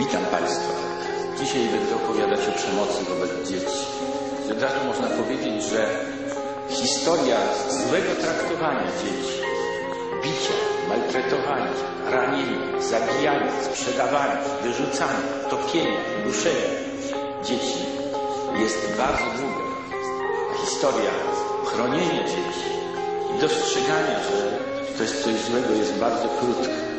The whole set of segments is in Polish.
Witam Państwa. Dzisiaj będę opowiadać o przemocy wobec dzieci. Od razu można powiedzieć, że historia złego traktowania dzieci, bicia, maltretowania, ranienia, zabijania, sprzedawania, wyrzucania, topienia, duszenia dzieci jest bardzo długa. Historia chronienia dzieci i dostrzegania, że to jest coś złego jest bardzo krótka.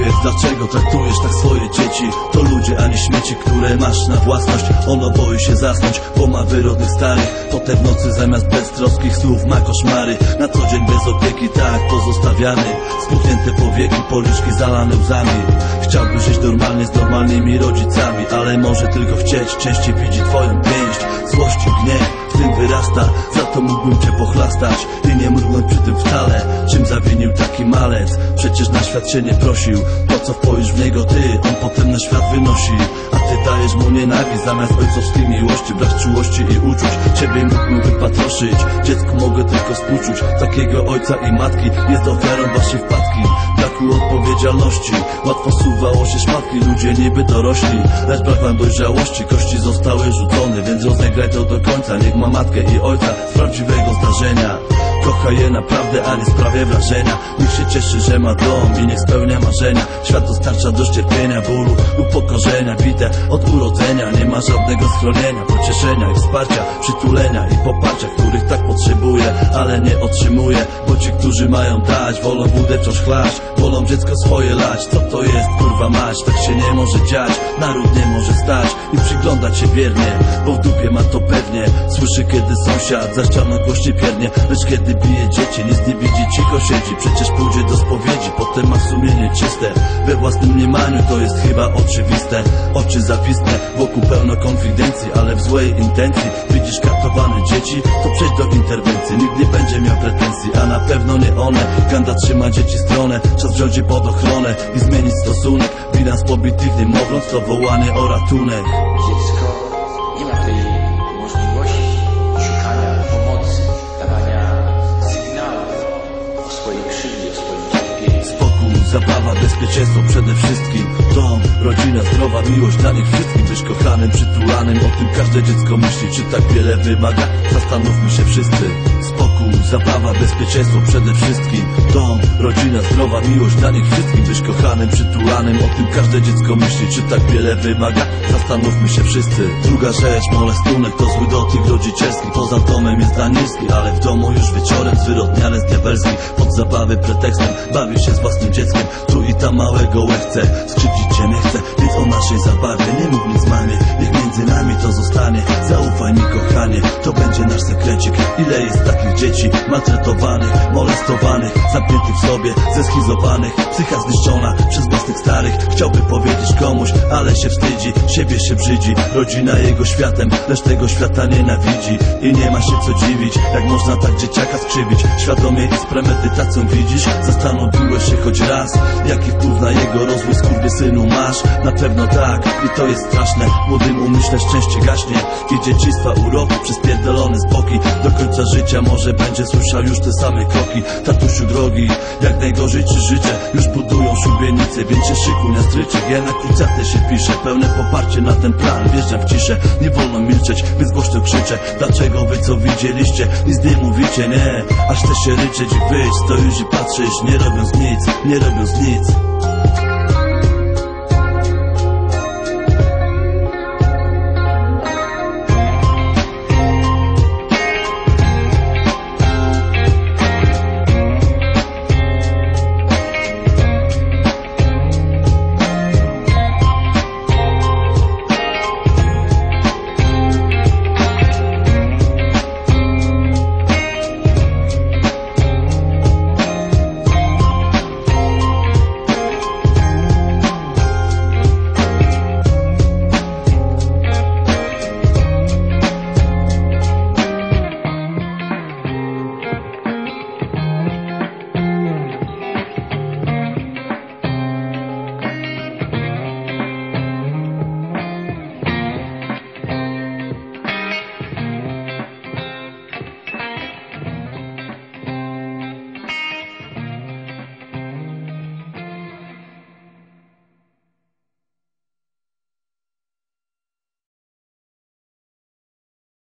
Powiedz dlaczego traktujesz tak swoje dzieci? To ludzie, a nie śmieci, które masz na własność. Ono boi się zasnąć, bo ma wyrodnych starych Potem w nocy zamiast beztroskich słów ma koszmary. Na co dzień bez opieki, tak pozostawiany. Spuchnięte powieki, policzki zalane łzami. Chciałby żyć normalnie z normalnymi rodzicami Ale może tylko chcieć, częściej widzi twoją pięść Złość i w tym wyrasta. Za to mógłbym cię pochlastać. I nie mrugnąć przy tym wcale. Czym zawinił taki malec? Przecież na świat się nie prosił. To co wpoisz w niego ty? On potem na świat wynosi. A ty dajesz mu nienawiść Zamiast ojcowskiej miłości Brak czułości i uczuć. Ciebie mógłbym wypatroszyć Dziecku mogę tylko współczuć. Takiego ojca i matki Jest ofiarą waszej wpadki. Braku odpowiedzialności. Łatwo suwało się szmatki. Ludzie niby dorośli. Lecz brak wam dojrzałości. Kości zostały rzucone Więc rozegraj to do końca. Niech ma matkę i ojca Z prawdziwego zdarzenia Kocha je naprawdę, a nie sprawia wrażenia. Niech się cieszy, że ma dom i niech spełnia marzenia. Świat dostarcza do cierpienia, bólu, upokorzenia. Bite od urodzenia, nie ma żadnego schronienia Pocieszenia i wsparcia, przytulenia i poparcia Których tak potrzebuje, ale nie otrzymuje Bo ci, którzy mają dać, wolą budę wciąż chlać Wolą dziecko swoje lać, co to jest kurwa mać Tak się nie może dziać, naród nie może stać I przyglądać się wiernie, bo w dupie ma to pewnie. Słyszy kiedy sąsiad za ścianą głośnie piernie Lecz kiedy bije dzieci, nic nie widzi, cicho siedzi. Przecież pójdzie do spowiedzi, potem ma sumienie czyste. We własnym mniemaniu to jest chyba oczywiste. Oczy zawisne, wokół pełno konfidencji Ale w złej intencji. Widzisz katowane dzieci To przejdź do interwencji, nikt nie będzie miał pretensji A na pewno nie one, Ganda trzyma dzieci stronę Czas wziąć je pod ochronę i zmienić stosunek. Bilans pobitych niemowląt to wołanie o ratunek. Dziecko zabawa, bezpieczeństwo przede wszystkim. Dom, rodzina, zdrowa miłość dla nich wszystkim Być kochanym, przytulanym, o tym każde dziecko myśli. Czy tak wiele wymaga? Zastanówmy się wszyscy Spokój, zabawa, bezpieczeństwo przede wszystkim. Dom, rodzina, zdrowa miłość dla nich wszystkim Być kochanym, przytulanym, o tym każde dziecko myśli. Czy tak wiele wymaga? Zastanówmy się wszyscy. Druga rzecz, molestunek to zły dotyk rodzicielski. Poza domem jest danielski, ale w domu już wieczorem Zwyrodniale z diabelski, pod zabawy pretekstem Bawi się z własnym dzieckiem, tu i tam małego łechce Skrzywdzić cię nie chcę, więc o naszej zabawie Nie mów nic mamie, między nami to zostanie. Zaufaj mi kochanie, to będzie nasz sekrecik. Ile jest takich dzieci, maltretowanych, molestowanych Zamkniętych w sobie, zeskizowanych Psycha zniszczona przez własnych starych. Chciałby powiedzieć komuś, ale się wstydzi Siebie się brzydzi, rodzina jego światem Lecz tego świata nienawidzi. I nie ma się co dziwić, jak można tak dzieciaka skrzywić. Świadomie i z premedytacją widzisz Zastanowiłeś się choć raz Jaki wpływ na jego rozwój synu masz? Na pewno tak i to jest straszne. Młodym umyśle szczęście gaśnie I dzieciństwa uroki przez pierdolone spoki. Do końca życia może będzie słyszał już te same kroki. Tatusiu drogi, jak najgorzej czy życie. Już budują szubienicę, więc się szykuj na stryczek Ja na krucjatę się piszę, pełne poparcie na ten plan. Wjeżdżam w ciszę, nie wolno milczeć, więc głośno krzyczę. Dlaczego wy co widzieliście, nic nie mówicie, nie. Aż chce się ryczeć i wyjść, stoisz i patrzysz Nie robiąc nic, nie robiąc nic